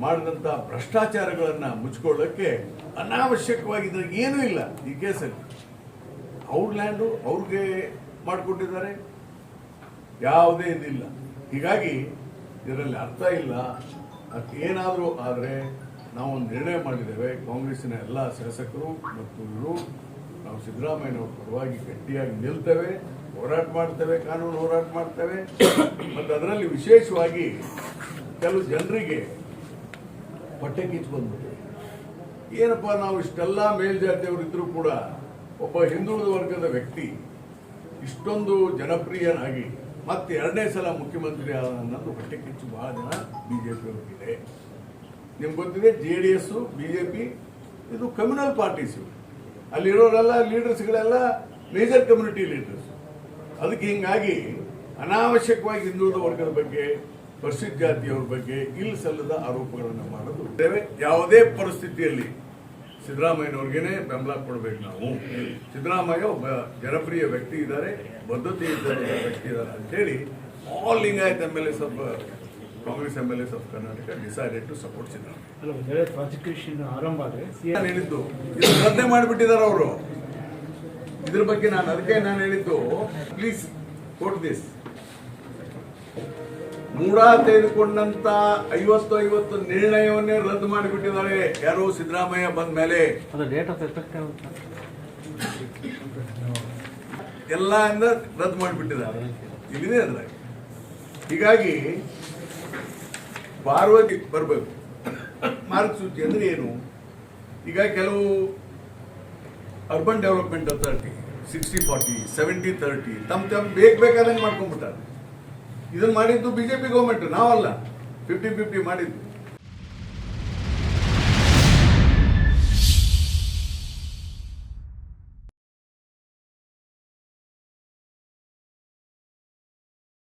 ಮಾಡಿದಂಥ ಭ್ರಷ್ಟಾಚಾರಗಳನ್ನು ಮುಚ್ಕೊಳ್ಳೋಕ್ಕೆ ಅನಾವಶ್ಯಕವಾಗಿ ಏನೂ ಇಲ್ಲ ಈ ಕೇಸಲ್ಲಿ. ಅವ್ರ ಲ್ಯಾಂಡು ಅವ್ರಿಗೆ ಮಾಡಿಕೊಟ್ಟಿದ್ದಾರೆ ಯಾವುದೇ ಇದಿಲ್ಲ. ಹೀಗಾಗಿ ಇದರಲ್ಲಿ ಅರ್ಥ ಇಲ್ಲ. ಏನಾದರೂ ಆದರೆ ನಾವು ಒಂದು ನಿರ್ಣಯ ಮಾಡಿದ್ದೇವೆ. ಕಾಂಗ್ರೆಸ್ಸಿನ ಎಲ್ಲ ಶಾಸಕರು ಮತ್ತು ಇವರು ನಾವು ಸಿದ್ದರಾಮಯ್ಯನವ್ರ ಪರವಾಗಿ ಗಟ್ಟಿಯಾಗಿ ನಿಲ್ತೇವೆ. ಹೋರಾಟ ಮಾಡ್ತೇವೆ, ಕಾನೂನು ಹೋರಾಟ ಮಾಡ್ತೇವೆ. ಮತ್ತು ಅದರಲ್ಲಿ ವಿಶೇಷವಾಗಿ ಕೆಲವು ಜನರಿಗೆ ಹೊಟ್ಟೆ ಕಿಚ್ಚು ಬಂದ್ಬಿಟ್ಟಿದೆ ಏನಪ್ಪ, ನಾವು ಇಷ್ಟೆಲ್ಲ ಮೇಲ್ಜಾತಿಯವರು ಇದ್ರೂ ಕೂಡ ಒಬ್ಬ ಹಿಂದುಳಿದ ವರ್ಗದ ವ್ಯಕ್ತಿ ಇಷ್ಟೊಂದು ಜನಪ್ರಿಯನಾಗಿ ಮತ್ತೆ ಎರಡನೇ ಸಲ ಮುಖ್ಯಮಂತ್ರಿ ಆದ ಅನ್ನೋದು ಹೊಟ್ಟೆ ಕಿಚ್ಚು ಬಹಳ ಜನ ಬಿಜೆಪಿ ಅವ್ರಿಗಿದೆ. ನಿಮ್ಗೆ ಗೊತ್ತಿದೆ, ಜೆ ಡಿ ಎಸ್, ಬಿಜೆಪಿ, ಇದು ಕಮ್ಯುನಲ್ ಪಾರ್ಟೀಸ್ ಅಲ್ಲಿರೋರೆಲ್ಲ ಲೀಡರ್ಸ್ಗಳೆಲ್ಲ ಮೇಜರ್ ಕಮ್ಯುನಿಟಿ ಲೀಡರ್ಸ್. ಅದಕ್ಕೆ ಹಿಂಗಾಗಿ ಅನಾವಶ್ಯಕವಾಗಿ ಹಿಂದುಳಿದ ವರ್ಗದ ಬಗ್ಗೆ ಪರಿಶಿಷ್ಟ ಜಾತಿಯವ್ರ ಬಗ್ಗೆ ಇಲ್ಲಿ ಸಲ್ಲದ ಆರೋಪಗಳನ್ನು ಮಾಡಲು. ಯಾವುದೇ ಪರಿಸ್ಥಿತಿಯಲ್ಲಿ ಸಿದ್ದರಾಮಯ್ಯನವ್ರಿಗೇನೆ ಬೆಂಬಲ ಕೊಡಬೇಕು ನಾವು. ಸಿದ್ದರಾಮಯ್ಯ ಒಬ್ಬ ಜನಪ್ರಿಯ ವ್ಯಕ್ತಿ ಇದ್ದಾರೆ ಬದ್ಧತೆ ಇದ್ದಾರೆ ವ್ಯಕ್ತಿ ಇದ್ದಾರೆ ಅಂತೇಳಿ all Lingayat M L S of Congress M L S of Karnataka decided to support Siddaramaiah. Prosecution ಆರಂಭ ಆದರೆ ನಾನು ಹೇಳಿದ್ದು ಇದು ರದ್ದೆ ಮಾಡಿಬಿಟ್ಟಿದ್ದಾರೆ ಅವರು. ಇದ್ರ ಬಗ್ಗೆ ನಾನು ಅದಕ್ಕೆ ನಾನು ಹೇಳಿದ್ದು ಪ್ಲೀಸ್ ಕೊಟ್ ದಿಸ್ ಮೂಡ ತೆಗೆದುಕೊಂಡಂತ ಐವತ್ತು ಐವತ್ತು ನಿರ್ಣಯವನ್ನೇ ರದ್ದು ಮಾಡಿಬಿಟ್ಟಿದ್ದಾರೆ. ಯಾರು ಸಿದ್ದರಾಮಯ್ಯ ಬಂದ ಮೇಲೆ. ಎಲ್ಲ ಅಂದ್ರೆ ರದ್ದು ಮಾಡಿಬಿಟ್ಟಿದ್ದಾರೆ. ಇಲ್ಲಿದೆ ಅಂದ್ರೆ. ಹೀಗಾಗಿ ಪಾರ್ವತಿ ಬರಬೇಕು. ಮಾರ್ಗಸೂಚಿ ಅಂದ್ರೆ ಏನು? ಈಗ ಕೆಲವು urban development authority sixty forty seventy thirty ತಮ್ಮ ತಮ್ಮ ಬೇಕು ಬೇಕಾದಂಗೆ ಮಾಡ್ಕೊಂಡ್ಬಿಟ್ಟಾರೆ. ಇದನ್ನ ಮಾಡಿದ್ದು ಬಿಜೆಪಿ ಗೌರ್ಮೆಂಟ್ ನಾವಲ್ಲ. ಫಿಫ್ಟಿ ಫಿಫ್ಟಿ ಮಾಡಿದ್ದು.